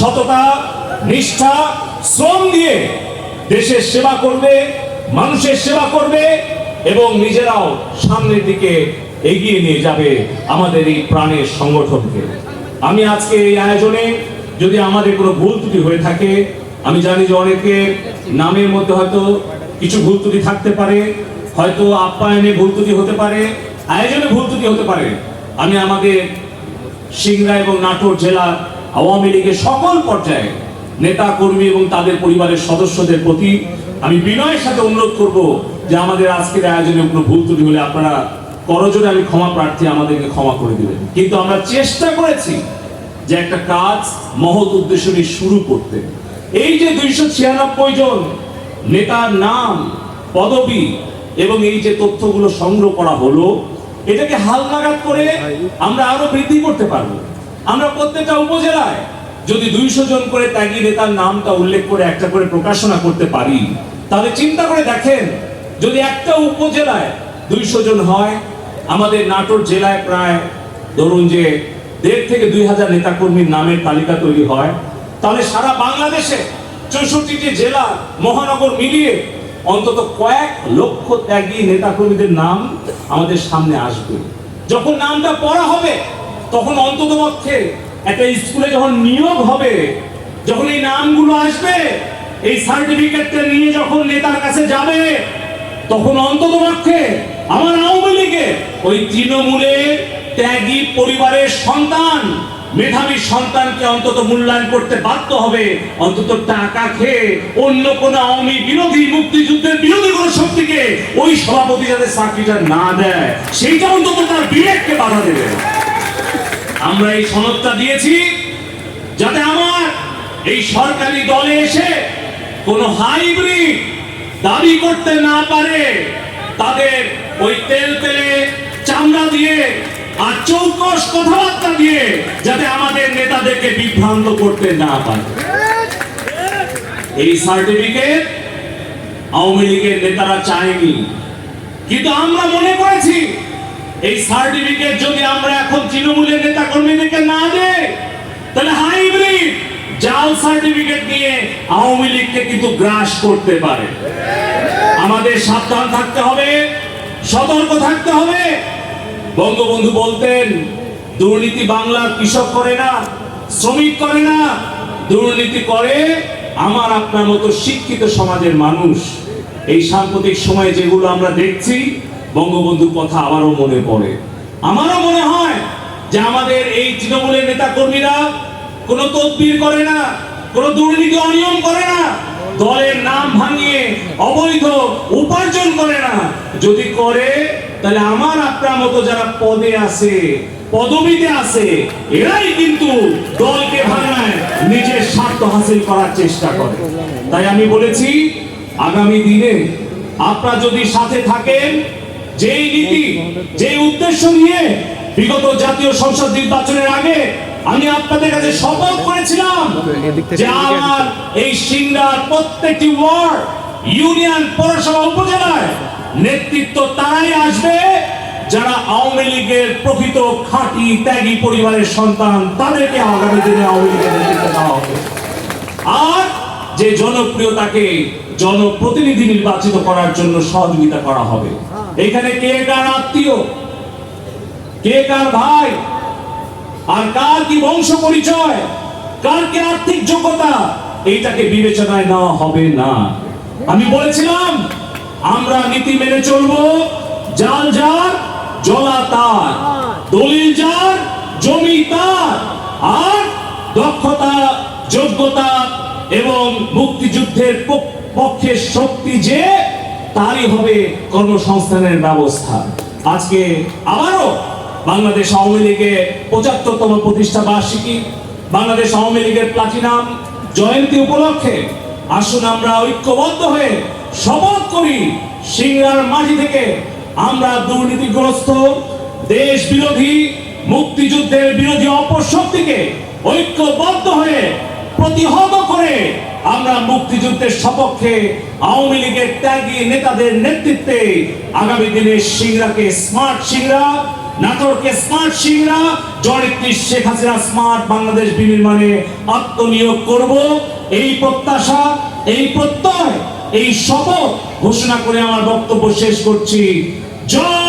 সততা, নিষ্ঠা, শ্রম দিয়ে দেশের সেবা করবে, মানুষের সেবা করবে এবং নিজেরাও সামনের দিকে এগিয়ে নিয়ে যাবে আমাদের এই প্রাণের সংগঠনকে। আমি আজকে এই আয়োজনে যদি আমাদের কোনো ভুল ত্রুটি হয়ে থাকে, আমি জানি যে অনেকে নামের মধ্যে হয়তো কিছু ভুল ত্রুটি থাকতে পারে, হয়তো আপ্যায়নে ভুল ত্রুটি হতে পারে, আয়োজনে ভুল ত্রুটি হতে পারে। আমি আমাদের সিংড়া এবং নাটোর জেলার আওয়ামী লীগের সকল পর্যায়ে নেতা কর্মী এবং তাদের পরিবারের সদস্যদের প্রতি আমি বিনয়ের সাথে অনুরোধ করব যে আমাদের আজকের আয়োজনে কোনো ভুল ত্রুটি হলে আপনারা করজোরে আমি ক্ষমা প্রার্থী আমাদেরকে ক্ষমা করে দিবেন। কিন্তু আমরা চেষ্টা করেছি যে একটা কাজ মহৎ উদ্দেশ্য নিয়ে শুরু করতে। এই যে দুইশো ছিয়ানব্বই জন নেতার নাম পদবি এবং এই যে তথ্যগুলো সংগ্রহ করা হলো এটাকে হালনাগাদ করে আমরা আরও বৃদ্ধি করতে পারব। আমরা প্রত্যেকটা উপজেলায় যদি দুইশো জন করে ত্যাগী নেতার নামটা উল্লেখ করে একটা করে প্রকাশনা করতে পারি, তাহলে চিন্তা করে দেখেন, যদি একটা উপজেলায় দুইশো জন হয়, আমাদের নাটোর জেলায় প্রায় ধরুন যে দেড় থেকে দুই হাজার নেতাকর্মীর নামের তালিকা তৈরি হয়, তাহলে সারা বাংলাদেশে চৌষট্টিটি জেলা মহানগর মিলিয়ে অন্তত কয়েক লক্ষ ত্যাগী নেতাকর্মীদের নাম আমাদের সামনে আসবে। যখন নামটা পড়া হবে তখন অন্তত পক্ষে একটা স্কুলে যখন নিয়োগ হবে, যখন এই নামগুলো আসবে, এই সার্টিফিকেটটা নিয়ে যখন নেতার কাছে যাবে, তখন অন্তত পক্ষে আমার আওয়ামী লীগের ওই তৃণমূলের ত্যাগী পরিবারের সন্তান, মেধাবী সন্তানকে অন্তত মূল্যায়ন করতে বাধ্য হবে। অন্তত টাকা খেয়ে অন্য কোন আওয়ামী বিরোধী, মুক্তিযুদ্ধের বিরোধী কোন শক্তিকে ওই সভাপতি যাতে চাকরিটা না দেয়, সেইটা অন্তত তার বিবেককে বাধা দেবে। আমরা এই সনদটা দিয়েছি যাতে আমার এই সরকারি দলে এসে কোন হাইব্রিড দাবি করতে না পারে, তাদের ওই তেল তেলে চামড়া দিয়ে আর চৌকস কথাবার্তা দিয়ে যাতে আমাদের নেতাদেরকে বিভ্রান্ত করতে না পারে। এই সার্টিফিকেট আওয়ামী লীগের নেতারা চায়নি। কিন্তু আমরা মনে করেছি এই সার্টিফিকেট যদি আমরা এখন তৃণমূলের নেতা কর্মীদেরকে না দেই, তাহলে হাইব্রিড জাল সার্টিফিকেট নিয়ে আওয়ামী লীগকে কিন্তু গ্রাস করতে পারে। আমাদের সাবধান থাকতে হবে, সতর্ক থাকতে হবে। বঙ্গবন্ধু বলতেন, দুর্নীতি বাংলার কৃষক করে না, শ্রমিক করে না। দুর্নীতি করে আমার আপনার মতো শিক্ষিত সমাজের মানুষ। এই সাম্প্রতিক সময়ে যেগুলো আমরা দেখছি বঙ্গবন্ধুর কথা আবারও মনে পড়ে। আমারও মনে হয় যে আমাদের এই তৃণমূলের নেতা কর্মীরা কোনো তদবির করে না, কোনো দুর্নীতি অনিয়ম করে না, দলের নাম ভাঙিয়ে অবৈধ উপার্জন করে না। যদি করে, তাহলে আমার আপনার মতো যারা পদে আছে, পদবিতে আছে, এরাই কিন্তু দলকে ভাঙায়, নিজের স্বার্থ হাসিল করার চেষ্টা করে। তাই আমি বলেছি, আগামী দিনে আপনারা যদি সাথে থাকেন যেই নীতি, যে উদ্দেশ্য নিয়ে বিগত জাতীয় সংসদ নির্বাচনের আগে আমি আপনাদের কাছে শপথ করেছিলাম যে আমার এই সিংড়ার প্রত্যেকটি ওয়ার্ড ইউনিয়ন পৌরসভা উপজেলায় নেতৃত্ব তারাই আসবে, যারা আওয়ামী লীগের প্রকৃত খাঁটি ত্যাগী পরিবারের সন্তান তাদেরকে আগামী দিনে আওয়ামী লীগের নেতৃত্ব দেওয়া হবে। আর যে জনপ্রিয়তাকে জনপ্রতিনিধি নির্বাচিত করার জন্য সহযোগিতা করা হবে। এখানে কে কার আত্মীয়? কে কার ভাই? আর কার কি বংশ পরিচয়? কার কি আর্থিক যোগ্যতা? এইটাকে বিবেচনায় নেওয়া হবে না। আমি বলেছিলাম, আমরা নীতি মেনে চলবো, জাল যার, জলা তার। দলিল যার, জমি তার। আর দক্ষতা, যোগ্যতা এবং মুক্তিযুদ্ধের পক্ষে শক্তি যে তারই হবে কর্মসংস্থানের ব্যবস্থা। আজকে আবারও বাংলাদেশ আওয়ামী লীগের পঁচাত্তরতম প্রতিষ্ঠা বার্ষিকী। বাংলাদেশ আওয়ামী লীগের প্লাটিনাম জয়ন্তী উপলক্ষে আসুন আমরা ঐক্যবদ্ধ হয়ে শপথ করি সিংড়ার মাটি থেকে। আমরা দুর্নীতিগ্রস্ত দেশ বিরোধী মুক্তিযুদ্ধের বিরোধী অপশক্তিকে ঐক্যবদ্ধ হয়ে প্রতিহত করে আমরা মুক্তিযুদ্ধের সপক্ষে আওয়ামী লীগের ত্যাগী নেতাদের নেতৃত্বে আগামী দিনে সিংড়াকে স্মার্ট সিংড়া, নাটোরকে স্মার্ট সিংরা শেখ হাসিনা স্মার্ট বাংলাদেশ বিনির্মাণে আত্মনিয়োগ করব। এই প্রত্যাশা, এই প্রত্যয়, এই শপথ ঘোষণা করে আমার বক্তব্য শেষ করছি। জয়